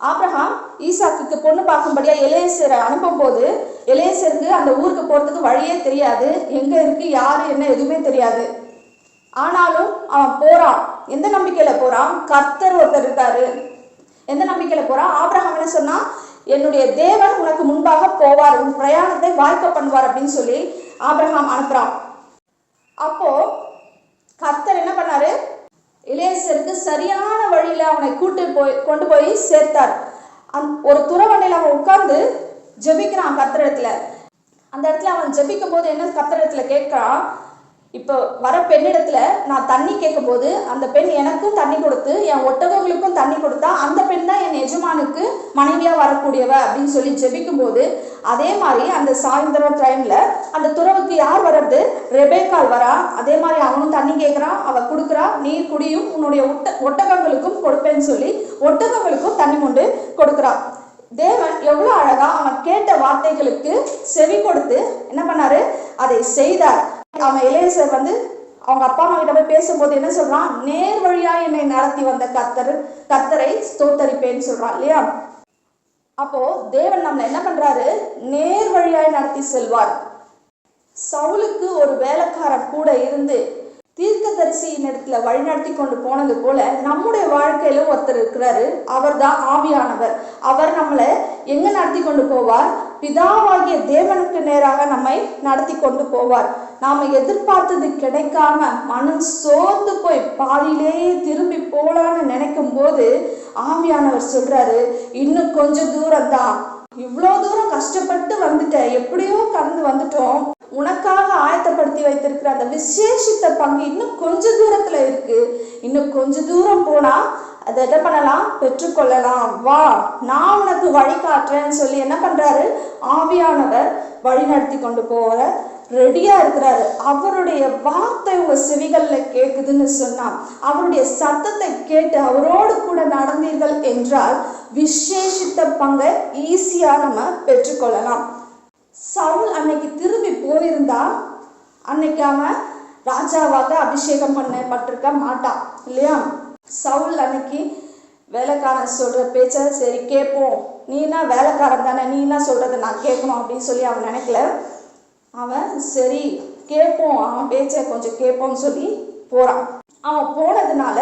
Abraham ஈசாக்கு பொண்ணு பார்க்கும்படியா எலேசரை அனுப்பும்போது எலேசருக்கு அந்த ஊருக்கு போறதுக்கு வழியே தெரியாது. எங்க இருக்கு யாரு என்ன எதுவுமே தெரியாது. ஆனாலும் அவன் போறான். எந்த நம்பிக்கையில போறான்? கர்த்தர் ஒருத்தர் இருக்காரு. எந்த நம்பிக்கையில போறான்? ஆப்ரஹாம் என்ன சொன்னா என்னுடைய தேவன் உனக்கு முன்பாக போவார். உன் பிரயாணத்தை வாய்க்க பண்ணுவார் அப்படின்னு சொல்லி ஆப்ரஹாம் அனுப்புறான். அப்போ கர்த்தர் என்ன பண்ணாரு? இளையசருக்கு சரியான வழியில அவனை கூட்டு போய் கொண்டு போய் சேர்த்தார். அந் ஒரு துறவண்டையில் அவன் உட்கார்ந்து ஜெபிக்கிறான் கத்திரத்துல அந்த இடத்துல அவன் ஜபிக்கும் போது என்ன கத்திரத்துல கேட்கிறான் இப்போ வர பெண்ணிடத்துல நான் தண்ணி கேட்கும்போது அந்த பெண் எனக்கும் தண்ணி கொடுத்து என் ஒட்டகங்களுக்கும் தண்ணி கொடுத்தா அந்த பெண் தான் என் மனைவியா வரக்கூடியவ அப்படின்னு சொல்லி ஜெபிக்கும் போது அதே மாதிரி அந்த சாயந்தரம் டைம்ல அந்த துறவுக்கு யார் வர்றது? ரெபேக்கால் வரா. அதே மாதிரி அவனும் தண்ணி கேட்குறான் அவ கொடுக்குறா நீர் குடியும் உன்னுடைய ஒட்ட ஒட்டகங்களுக்கும் கொடுப்பேன்னு சொல்லி ஒட்டகங்களுக்கும் தண்ணி கொண்டு கொடுக்குறா. தேவன் எவ்வளோ அழகா அவன் கேட்ட வார்த்தைகளுக்கு செவி கொடுத்து என்ன பண்ணாரு? அதை செய்தார். அவன் இளையசர் வந்து அவங்க அப்பா அம்மா கிட்ட போய் பேசும்போது என்ன சொல்றான் நேர் வழியா என்னை நடத்தி வந்த கத்தர் கத்தரை ஸ்தோத்தரிப்பேன்னு சொல்றான் இல்லையா? அப்போ தேவன் நம்மளை என்ன பண்றாரு? நேர் வழியாய் நடத்தி செல்வார். சவுலுக்கு ஒரு வேலைக்காரன் கூட இருந்து தீர்க்கதரிசியின் இடத்துல வழிநடத்தி கொண்டு போனது போல நம்முடைய வாழ்க்கையில ஒருத்தர் இருக்கிறாரு. அவர் தான் ஆவியானவர். அவர் நம்மளை எங்க நடத்தி கொண்டு போவார்? பிதாவாகிய தேவனுக்கு நேராக நம்மை நடத்தி கொண்டு போவார். நாம எதிர்பார்த்தது கிடைக்காம மனம் சோர்ந்து போய் பாதியிலேயே திரும்பி போலான்னு நினைக்கும் போது ஆவியானவர் சொல்றாரு இன்னும் கொஞ்சம் தூரம் தான் இவ்வளோ தூரம் கஷ்டப்பட்டு வந்துட்ட எப்படியோ கடந்து வந்துட்டோம். உனக்காக ஆயத்தப்படுத்தி வைத்திருக்கிற அந்த விசேஷித்த பங்கு இன்னும் கொஞ்ச தூரத்துல இருக்கு. இன்னும் கொஞ்ச தூரம் போனா அதை என்ன பண்ணலாம்? பெற்றுக்கொள்ளலாம். வா நான் உனக்கு வழி காட்டுறேன்னு சொல்லி என்ன பண்றாரு? ஆவியானவர் வழி நடத்தி கொண்டு போற ரெடியா இருக்கிறாரு. அவருடைய வார்த்தை உங்க செவிகள்ல கேக்குதுன்னு சொன்னா அவருடைய சத்தத்தை கேட்டு அவரோடு கூட நடந்தீர்கள் என்றால் விசேஷித்த பங்கை ஈஸியா நம்ம பெற்றுக்கொள்ளலாம். சவுல் அன்னைக்கு திரும்பி போயிருந்தா அன்னைக்கு அவன் ராஜாவாக அபிஷேகம் பண்ணப்பட்டிருக்க மாட்டான் இல்லையா? சவுல் அன்னைக்கு வேலைக்காரன் சொல்ற பேச்ச சரி கேட்போம். நீனா வேலைக்காரன் தானே நீனா சொல்றதை நான் கேட்கணும் அப்படின்னு சொல்லி அவன் நினைக்கல. அவன் சரி கேட்போம். அவன் பேச்சை கொஞ்சம் கேட்போம்னு சொல்லி போறான். அவன் போனதுனால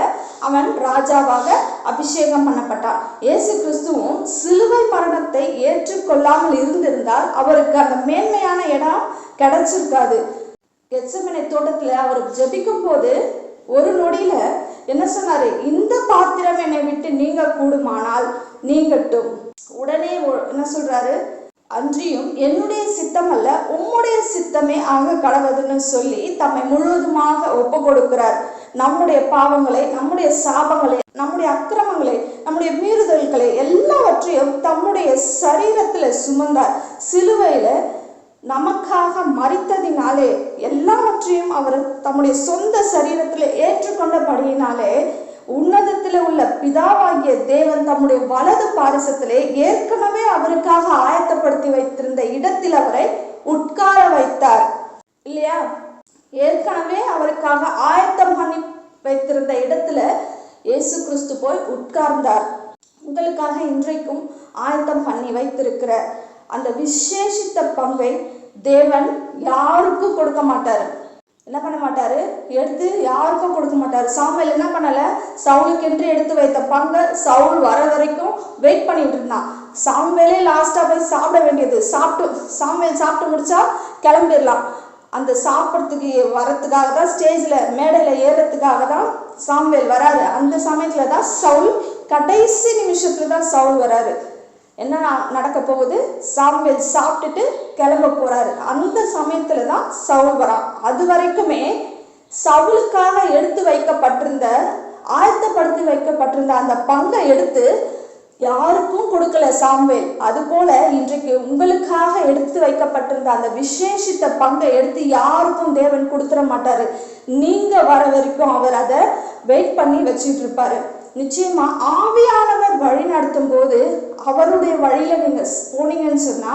அவன் ராஜாவாக அபிஷேகம் பண்ணப்பட்டான். இயேசு கிறிஸ்துவும் சிலுவை மரணத்தை ஏற்றுக்கொள்ளாமல் இருந்திருந்தால் அவருக்கு அந்த மேன்மையான இடம் கிடைச்சிருக்காது. எச்சமனை தோட்டத்துல அவர் ஜபிக்கும் போது ஒரு நொடியில என்ன சொன்னாரு? இந்த பாத்திரம் என்னை விட்டு நீங்க கூடுமானால் நீங்கட்டும். உடனே என்ன சொல்றாரு? அன்றியும் என்னுடைய சித்தம் அல்ல உம்முடைய சித்தமே ஆக கடவுதுன்னு சொல்லி தம்மை முழுவதுமாக ஒப்பு கொடுக்கிறார் நம்முடைய பாவங்களை நம்முடைய சாபங்களை நம்முடைய அக்கிரமங்களை நம்முடைய மீறுதல்களை எல்லாவற்றையும் தம்முடைய சரீரத்துல சுமந்தார். சிலுவையில நமக்காக மறித்ததினாலே எல்லாவற்றையும் அவர் தம்முடைய சொந்த சரீரத்தில் ஏற்றுக்கொண்டபடியினாலே உன்னதத்தில் உள்ள பிதாவாகிய தேவன் தம்முடைய வலது பாரிசத்திலே ஏற்கனவே அவருக்காக ஆயத்தப்படுத்தி வைத்திருந்த இடத்தில் அவரை உட்கார வைத்தார். இல்லையா? ஏற்கனவே அவருக்காக ஆயத்தம் பண்ணி வைத்திருந்த இடத்துல இயேசு கிறிஸ்து போய் உட்கார்ந்தார். உங்களுக்காக இன்றைக்கும் ஆயத்தம் பண்ணி வைத்திருக்கிற அந்த விசேஷித்த பங்கை தேவன் யாருக்கும் கொடுக்க மாட்டார்? என்ன பண்ண மாட்டாரு? எடுத்து யாருக்கும் கொடுக்க மாட்டாரு. சாமியில் என்ன பண்ணல? சவுலுக்கென்று எடுத்து வைத்த பங்கை சவுல் வர வரைக்கும் வெயிட் பண்ணிட்டு இருந்தான். சாமியிலே லாஸ்டா போய் சாப்பிட வேண்டியது. சாப்பிட்டு சாமுவேல் சாப்பிட்டு முடிச்சா கிளம்பிடலாம். அந்த சாப்பிட்றதுக்கு வரத்துக்காக தான் ஸ்டேஜில் மேடையில் ஏறுறதுக்காக தான் சாமுவேல் வராரு. அந்த சமயத்தில் தான் சவுல் கடைசி நிமிஷத்தில் தான் சவுல் வராரு. என்ன நடக்க போகுது? சாமுவேல் சாப்பிட்டுட்டு கிளம்ப போறாரு. அந்த சமயத்துல தான் சவுல் வரான் அது வரைக்குமே சவுலுக்காக எடுத்து வைக்கப்பட்டிருந்த ஆயத்தப்படுத்தி வைக்கப்பட்டிருந்த அந்த பங்கை எடுத்து யாருக்கும் கொடுக்கல சாமுவேல். அதுபோல இன்றைக்கு உங்களுக்காக எடுத்து வைக்கப்பட்டிருந்த அந்த விசேஷித்த பங்கை எடுத்து யாருக்கும் தேவன் கொடுத்துட மாட்டாரு. நீங்க வர வரைக்கும் அவர் அதை வெயிட் பண்ணி வச்சிட்டு இருப்பாரு. நிச்சயமா ஆவியானவர் வழி நடத்தும் போது அவருடைய வழியில நீங்க போனீங்கன்னு சொன்னா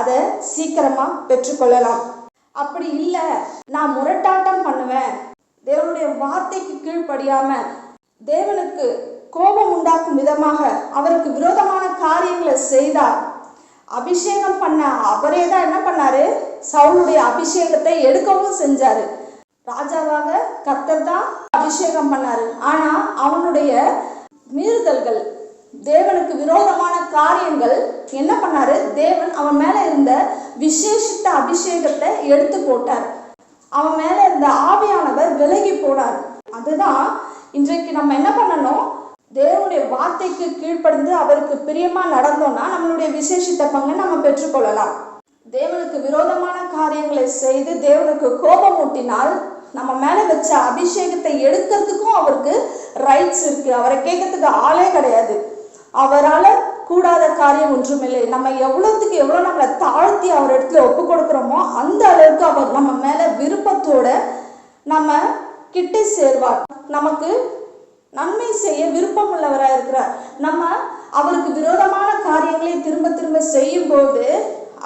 அதை சீக்கிரமா பெற்றுக்கொள்ளலாம். அப்படி இல்லை நான் முரட்டாட்டம் பண்ணுவேன். தேவனுடைய வார்த்தைக்கு கீழ்ப்படியாம தேவனுக்கு கோபம் உண்டாக்கும் விதமாக அவருக்கு விரோதமான காரியங்களை செய்தார். அபிஷேகம் பண்ண அவரே தான் என்ன பண்ணாரு? சவுளுடைய அபிஷேகத்தை எடுக்கவும் செஞ்சாரு. ராஜாவாக கர்த்தர் தான் அபிஷேகம் பண்ணாரு. ஆனா அவனுடைய மீறுதல்கள் தேவனுக்கு விரோதமான காரியங்கள் என்ன பண்ணாரு? தேவன் அவன் மேல இருந்த விசேஷித்த அபிஷேகத்தை எடுத்து போட்டார். அவன் மேல இருந்த ஆவியானவர் விலகி போனார். அதுதான் இன்றைக்கு நம்ம என்ன பண்ணணும்? தேவனுடைய வார்த்தைக்கு கீழ்ப்படிந்து அவருக்கு பிரியமா நடந்தோம்னா நம்மளுடைய விசேஷித்த பங்கை நம்ம பெற்றுக்கொள்ளலாம். தேவனுக்கு விரோதமான காரியங்களை செய்து தேவனுக்கு கோபம் ஊட்டினால் நம்ம மேலே வச்ச அபிஷேகத்தை எடுக்கிறதுக்கும் அவருக்கு ரைட்ஸ் இருக்கு. அவரை கேட்கறதுக்கு ஆளே கிடையாது. அவரால் கூடாத காரியம் ஒன்றுமில்லை நம்ம எவ்வளோத்துக்கு எவ்வளோ நம்மளை தாழ்த்தி அவர் இடத்துல ஒப்பு கொடுக்குறோமோ அந்த அளவுக்கு அவர் நம்ம மேலே விருப்பத்தோட நம்ம கிட்டே சேர்வார். நமக்கு நன்மை செய்ய விருப்பம் உள்ளவராக இருக்கிறார். நம்ம அவருக்கு விரோதமான காரியங்களை திரும்ப திரும்ப செய்யும்போது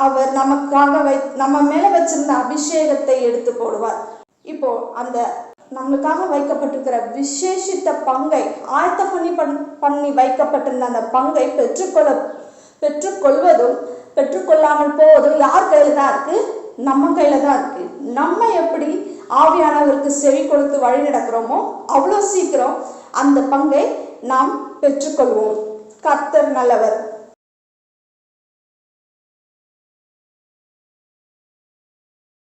அவர் நமக்காக வை நம்ம மேலே வச்சிருந்த அபிஷேகத்தை எடுத்து போடுவார். இப்போ அந்த நம்மளுக்காக வைக்கப்பட்டிருக்கிற விசேஷித்த பங்கை ஆயத்த பண்ணி பண் பண்ணி வைக்கப்பட்டிருந்த அந்த பங்கை பெற்றுக்கொள்ள பெற்றுக்கொள்வதும் பெற்றுக்கொள்ளாமல் போவதும் யார் கையில் தான் இருக்கு? நம்ம கையில தான் இருக்கு. நம்ம எப்படி ஆவியானவருக்கு செவி கொடுத்து வழி நடக்கிறோமோ அவ்வளோ சீக்கிரம் அந்த பங்கை நாம் பெற்றுக்கொள்வோம். கர்த்தர் நல்லவர்.